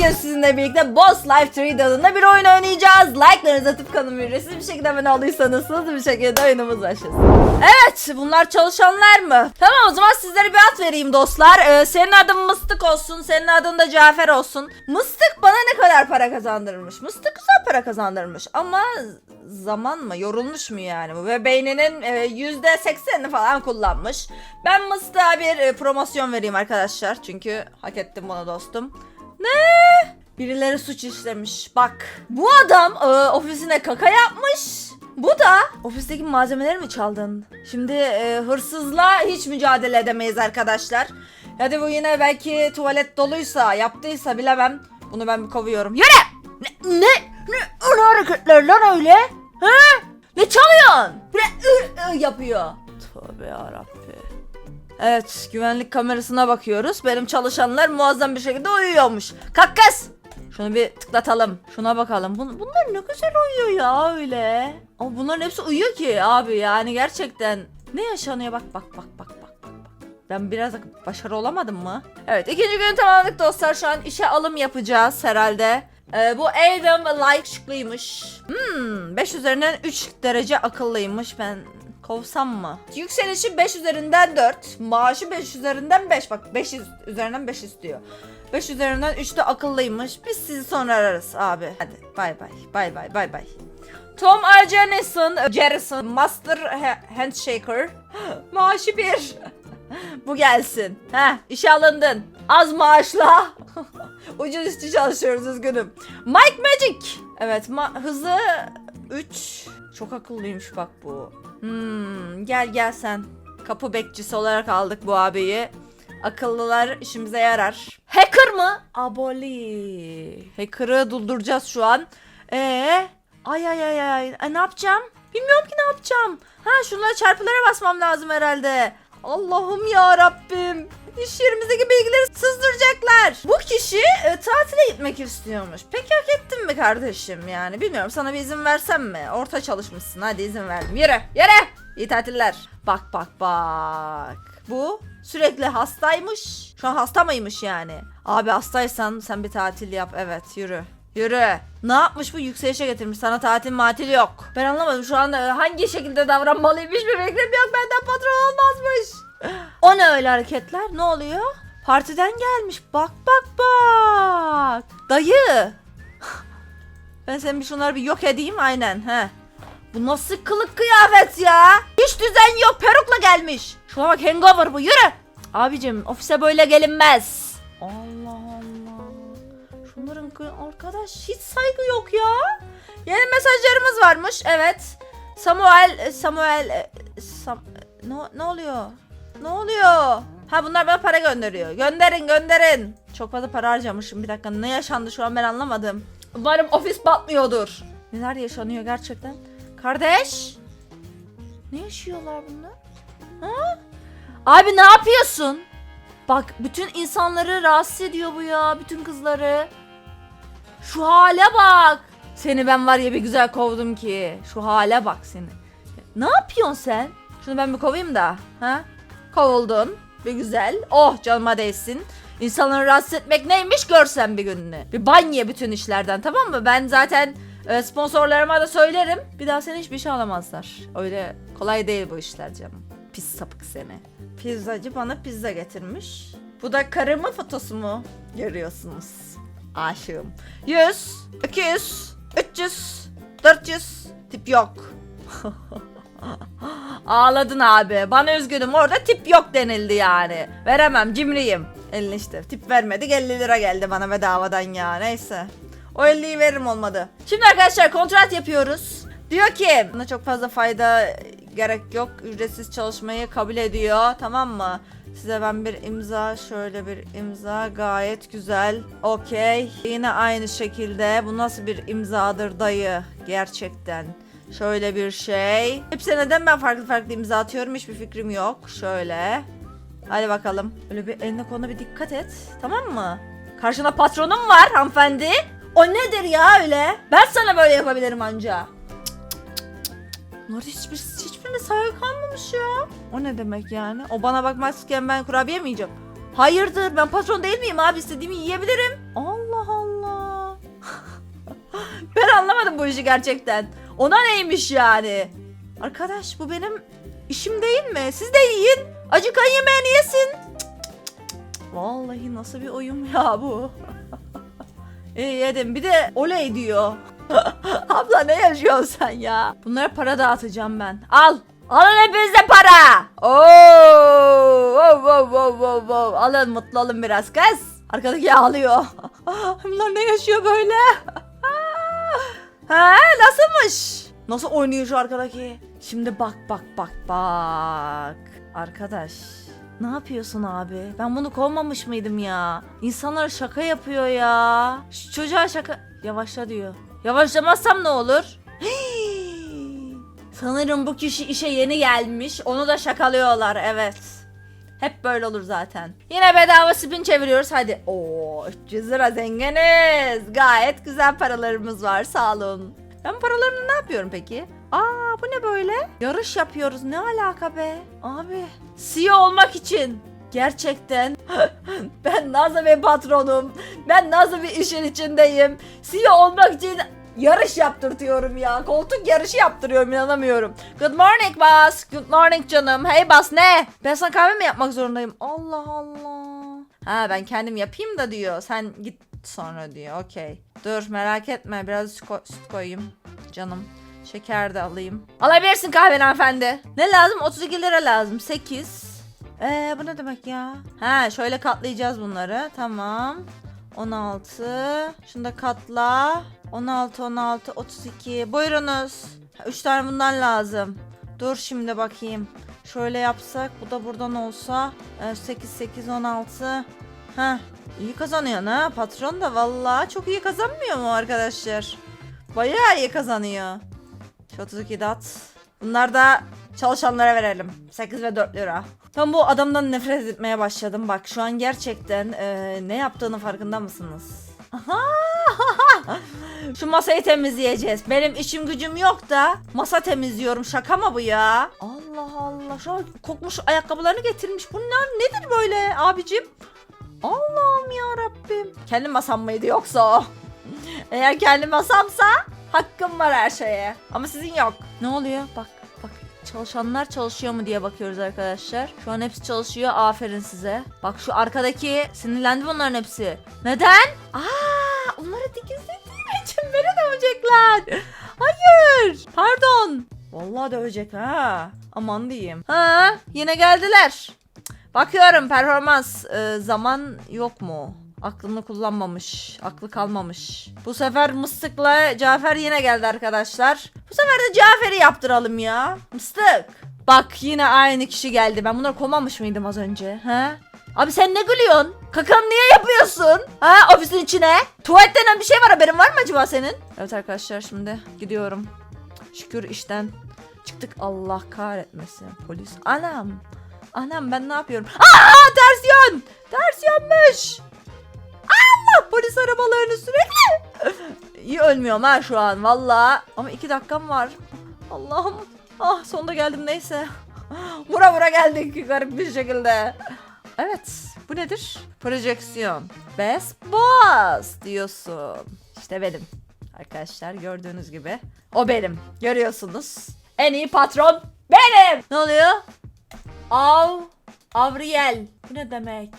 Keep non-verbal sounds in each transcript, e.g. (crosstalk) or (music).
Bugün sizinle birlikte Boss Life 3 adında bir oyun oynayacağız. Like'larınızı atıp kanalıma ücretsiz bir şekilde abone olduysanız hızlı bir şekilde oyunumuz başlasın. Evet bunlar çalışanlar mı? Tamam o zaman sizlere bir ad vereyim dostlar. Ee, senin adın Mıstık olsun. Senin adın da Cafer olsun. Mıstık bana ne kadar para kazandırmış? Mıstık güzel para kazandırmış ama zaman mı? Yorulmuş mu yani? Ve beyninin e, %80'ini falan kullanmış. Ben Mıstık'a bir e, promosyon vereyim arkadaşlar. Çünkü hak ettim bunu dostum. Ne? Birileri suç işlemiş. Bak. Bu adam e, ofisine kaka yapmış. Bu da ofisteki malzemeleri mi çaldın? Şimdi e, hırsızla hiç mücadele edemeyiz arkadaşlar. Hadi bu yine belki tuvalet doluysa, yaptıysa bilemem. Bunu ben bir kovuyorum. Yürü! Ne? Ne? Ne? Ne hareketler lan öyle? He? Ne çalıyorsun? Ne yapıyor. Tövbe yarabbi. Evet güvenlik kamerasına bakıyoruz. Benim çalışanlar muazzam bir şekilde uyuyormuş. Kalk kız. Şunu bir tıklatalım. Şuna bakalım. Bun- bunlar ne güzel uyuyor ya öyle. Ama bunların hepsi uyuyor ki abi yani gerçekten. Ne yaşanıyor bak bak bak bak bak. Ben biraz başarı olamadım mı? Evet ikinci gün tamamladık dostlar. Şu an işe alım yapacağız herhalde. Ee, bu Adam like şıklıymış. Hmm, 5 üzerinden 3 derece akıllıymış. Ben kovsam mı? Yükselişi 5 üzerinden 4. Maaşı 5 üzerinden 5. Bak 5 üzerinden 5 istiyor. 5 üzerinden 3 de akıllıymış. Biz sizi sonra ararız abi. Hadi bay bay. Bay bay bay bay. Tom Arjanison, Jerrison, Master Ha- Handshaker. (gasps) Maaşı 1. (laughs) Bu gelsin. Heh, işe alındın. Az maaşla. (laughs) Ucuz işçi çalışıyoruz üzgünüm. Mike Magic. Evet ma- hızı 3. Çok akıllıymış bak bu. Hmm, gel gel sen. Kapı bekçisi olarak aldık bu abiyi. Akıllılar işimize yarar. Hacker mı? Aboli. Hacker'ı durduracağız şu an. Ee, ay ay ay ay. Ay, ne yapacağım? Bilmiyorum ki ne yapacağım. Ha şunlara çarpılara basmam lazım herhalde. Allah'ım ya Rabbim. İş yerimizdeki bilgileri sızdıracaklar. Bu kişi e, tatile gitmek istiyormuş. Peki hak ettin mi kardeşim yani? Bilmiyorum sana bir izin versem mi? Orta çalışmışsın hadi izin verdim. Yürü yürü. İyi tatiller. Bak bak bak. Bu sürekli hastaymış. Şu an hasta mıymış yani? Abi hastaysan sen bir tatil yap. Evet yürü. Yürü. Ne yapmış bu yükselişe getirmiş sana tatil matil yok. Ben anlamadım şu anda hangi şekilde davranmalıymış bir fikrim yok benden patron olmazmış. O ne öyle hareketler ne oluyor? Partiden gelmiş bak bak bak. Dayı. (laughs) Ben senin bir şunları bir yok edeyim aynen he. Bu nasıl kılık kıyafet ya? Hiç düzen yok perukla gelmiş. Şuna bak hangover bu yürü. Abicim ofise böyle gelinmez. Allah Allah. Şunların arkadaş hiç saygı yok ya. Yeni mesajlarımız varmış. Evet. Samuel Samuel e, Sam, ne, ne oluyor? Ne oluyor? Ha bunlar bana para gönderiyor. Gönderin gönderin. Çok fazla para harcamışım. Bir dakika ne yaşandı şu an ben anlamadım. Umarım ofis batmıyordur. Neler yaşanıyor gerçekten? Kardeş. Ne yaşıyorlar bunlar? Ha? Abi ne yapıyorsun? Bak bütün insanları rahatsız ediyor bu ya. Bütün kızları. Şu hale bak. Seni ben var ya bir güzel kovdum ki. Şu hale bak seni. Ne yapıyorsun sen? Şunu ben bir kovayım da. Ha? Kovuldun. Bir güzel. Oh canıma değsin. İnsanları rahatsız etmek neymiş görsen bir gününü. Bir ban ye bütün işlerden tamam mı? Ben zaten e, sponsorlarıma da söylerim. Bir daha seni hiçbir şey alamazlar. Öyle kolay değil bu işler canım. Pis sapık seni. Pizzacı bana pizza getirmiş. Bu da karımın fotosu mu? Görüyorsunuz. Aşığım. 100, 200, 300, 400. Tip yok. (laughs) Ağladın abi. Bana üzgünüm. Orada tip yok denildi yani. Veremem. Cimriyim. Elini işte. Tip vermedik. 50 lira geldi bana bedavadan ya. Neyse. O 50'yi veririm olmadı. Şimdi arkadaşlar kontrat yapıyoruz. Diyor ki buna çok fazla fayda gerek yok. Ücretsiz çalışmayı kabul ediyor. Tamam mı? Size ben bir imza, şöyle bir imza gayet güzel. Okey. Yine aynı şekilde. Bu nasıl bir imzadır dayı? Gerçekten. Şöyle bir şey. Hepsi neden ben farklı farklı imza atıyorum hiçbir fikrim yok. Şöyle. Hadi bakalım. Öyle bir eline koluna bir dikkat et. Tamam mı? Karşında patronum var hanımefendi. O nedir ya öyle? Ben sana böyle yapabilirim anca. Bunlar hiçbir, hiçbirine saygı kalmamış ya. O ne demek yani? O bana bakmazken ben kurabiye mi yiyeceğim? Hayırdır ben patron değil miyim abi istediğimi yiyebilirim. Allah Allah. (laughs) anlamadım bu işi gerçekten. Ona neymiş yani? Arkadaş bu benim işim değil mi? Siz de yiyin. Acıkan yemeğini yesin. Vallahi nasıl bir oyun ya bu. (laughs) İyi yedim. Bir de oley diyor. (laughs) Abla ne yaşıyorsun sen ya? Bunlara para dağıtacağım ben. Al. Alın hepinize para. Oo, oo, oo, oo, oo. Alın mutlu olun biraz kız. Arkadaki ağlıyor. (laughs) Bunlar ne yaşıyor böyle? Ha, nasılmış? Nasıl oynuyor şu arkadaki? Şimdi bak bak bak bak. Arkadaş. Ne yapıyorsun abi? Ben bunu kovmamış mıydım ya? İnsanlar şaka yapıyor ya. Şu çocuğa şaka... Yavaşla diyor. Yavaşlamazsam ne olur? Hii. Sanırım bu kişi işe yeni gelmiş. Onu da şakalıyorlar evet. Hep böyle olur zaten. Yine bedava spin çeviriyoruz hadi. Oo 300 lira zenginiz. Gayet güzel paralarımız var sağ olun. Ben paralarını ne yapıyorum peki? Aa bu ne böyle? Yarış yapıyoruz ne alaka be? Abi CEO olmak için gerçekten (laughs) ben nasıl bir patronum? Ben nasıl bir işin içindeyim? CEO olmak için yarış yaptırtıyorum ya. Koltuk yarışı yaptırıyorum inanamıyorum. Good morning boss. Good morning canım. Hey boss ne? Ben sana kahve mi yapmak zorundayım? Allah Allah. Ha ben kendim yapayım da diyor. Sen git sonra diyor. Okey. Dur merak etme biraz süt, ko- süt koyayım canım. Şeker de alayım. Alabilirsin kahveni hanımefendi. Ne lazım? 32 lira lazım. 8. Ee bu ne demek ya? Ha şöyle katlayacağız bunları. Tamam. 16. Şunu da katla. 16, 16, 32. Buyurunuz. 3 tane bundan lazım. Dur şimdi bakayım. Şöyle yapsak. Bu da buradan olsa. e, 8, 8, 16. Heh. İyi kazanıyor ha. Patron da vallahi çok iyi kazanmıyor mu arkadaşlar? Bayağı iyi kazanıyor. Şu 32 dat. Bunlar da çalışanlara verelim. 8 ve 4 lira. Ben bu adamdan nefret etmeye başladım. Bak şu an gerçekten e, ne yaptığını farkında mısınız? Aha! (laughs) Şu masayı temizleyeceğiz. Benim işim gücüm yok da masa temizliyorum. Şaka mı bu ya? Allah Allah. Şu kokmuş ayakkabılarını getirmiş. Bunlar nedir böyle abicim? Allah'ım ya Rabbim. Kendi masam mıydı yoksa o? (laughs) Eğer kendi masamsa hakkım var her şeye. Ama sizin yok. Ne oluyor? Bak bak çalışanlar çalışıyor mu diye bakıyoruz arkadaşlar. Şu an hepsi çalışıyor. Aferin size. Bak şu arkadaki sinirlendi bunların hepsi. Neden? Aa, beni dövecekler. Hayır. Pardon. Vallahi dövecek ha. Aman diyeyim. Ha, yine geldiler. Bakıyorum performans e, zaman yok mu? Aklını kullanmamış. Aklı kalmamış. Bu sefer Mıstık'la Cafer yine geldi arkadaşlar. Bu sefer de Cafer'i yaptıralım ya. Mıstık. Bak yine aynı kişi geldi. Ben bunları komamış mıydım az önce? Ha? Abi sen ne gülüyorsun? Kakanı niye yapıyorsun? Ha ofisin içine? Tuvalet denen bir şey var haberin var mı acaba senin? Evet arkadaşlar şimdi gidiyorum. Şükür işten çıktık. Allah kahretmesin. Polis. Anam. Anam ben ne yapıyorum? Aa ters yön. Ters yönmüş. Allah polis arabalarını sürekli. (laughs) İyi ölmüyorum ha şu an valla. Ama iki dakikam var. Allah'ım. Ah sonunda geldim neyse. (laughs) Vura vura geldik garip bir şekilde. Evet bu nedir? Projeksiyon. Best boss diyorsun. İşte benim. Arkadaşlar gördüğünüz gibi. O benim. Görüyorsunuz. En iyi patron benim. Ne oluyor? Av. Avriel. Bu ne demek?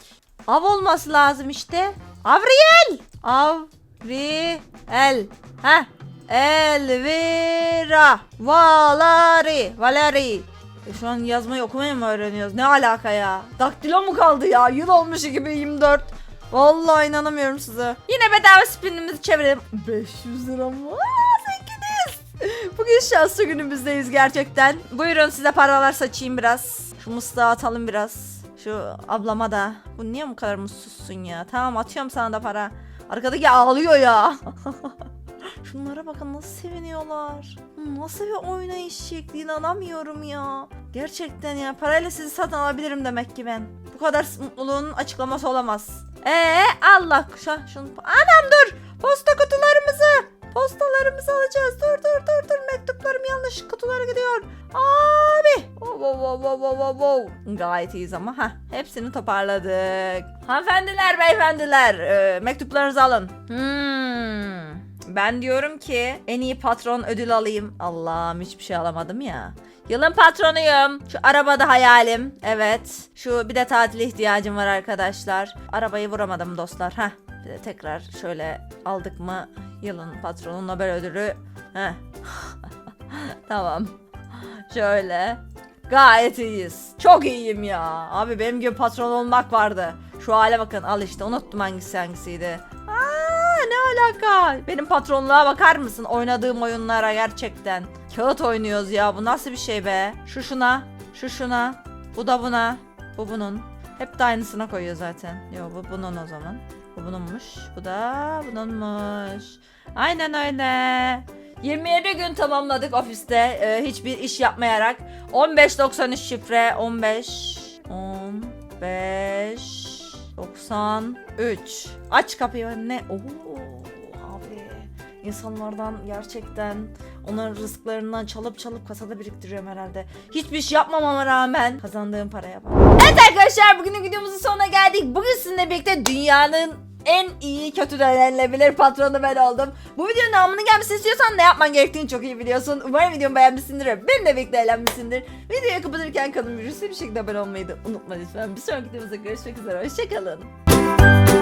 Av olması lazım işte. Avriel. Avriel. Ha. Elvira. Valeri. Valeri. E şu an yazmayı okumayı mı öğreniyoruz? Ne alaka ya? Daktilo mu kaldı ya? Yıl olmuş 2024. Vallahi inanamıyorum size. Yine bedava spinimizi çevirelim. 500 lira mı? Bugün şanslı günümüzdeyiz gerçekten. Buyurun size paralar saçayım biraz. Şu mıstığı atalım biraz. Şu ablama da. Bu niye bu kadar mutsuzsun ya? Tamam atıyorum sana da para. Arkadaki ağlıyor ya. (laughs) Şunlara bakın nasıl seviniyorlar. Nasıl bir oynayış şekli inanamıyorum ya. Gerçekten ya parayla sizi satın alabilirim demek ki ben. Bu kadar mutluluğun açıklaması olamaz. Ee Allah şa şunu anam dur posta kutularımızı postalarımızı alacağız dur dur dur dur mektuplarım yanlış kutulara gidiyor abi wow, wow, wow, wow, wow, wow. gayet iyiyiz ama ha hepsini toparladık hanımefendiler beyefendiler e, mektuplarınızı alın hmm. Ben diyorum ki en iyi patron ödül alayım. Allah'ım hiçbir şey alamadım ya. Yılın patronuyum. Şu arabada hayalim. Evet. Şu bir de tatile ihtiyacım var arkadaşlar. Arabayı vuramadım dostlar. Heh. Bir de tekrar şöyle aldık mı yılın patronu Nobel ödülü. Heh. (laughs) tamam. Şöyle. Gayet iyiyiz. Çok iyiyim ya. Abi benim gibi patron olmak vardı. Şu hale bakın al işte unuttum hangisi hangisiydi. Alaka? Benim patronluğa bakar mısın? Oynadığım oyunlara gerçekten. Kağıt oynuyoruz ya. Bu nasıl bir şey be? Şu şuna. Şu şuna. Bu da buna. Bu bunun. Hep de aynısına koyuyor zaten. Yo bu bunun o zaman. Bu bununmuş. Bu da bununmuş. Aynen öyle. 27 gün tamamladık ofiste e, hiçbir iş yapmayarak. 15.93 şifre 15 15 93 Aç kapıyı ne? Oo abi insanlardan gerçekten onların rızıklarından çalıp çalıp kasada biriktiriyorum herhalde. Hiçbir şey yapmamama rağmen kazandığım paraya bak. Evet arkadaşlar bugünün videomuzun sonuna geldik. Bugün sizinle birlikte dünyanın en iyi kötü denilebilir patronu ben oldum. Bu videonun devamının gelmesini istiyorsan ne yapman gerektiğini çok iyi biliyorsun. Umarım videomu beğenmişsindir ve benimle birlikte eğlenmişsindir. Videoyu kapatırken ücretsiz bir şekilde abone olmayı da unutma lütfen. Bir sonraki videomuzda görüşmek üzere. Hoşçakalın.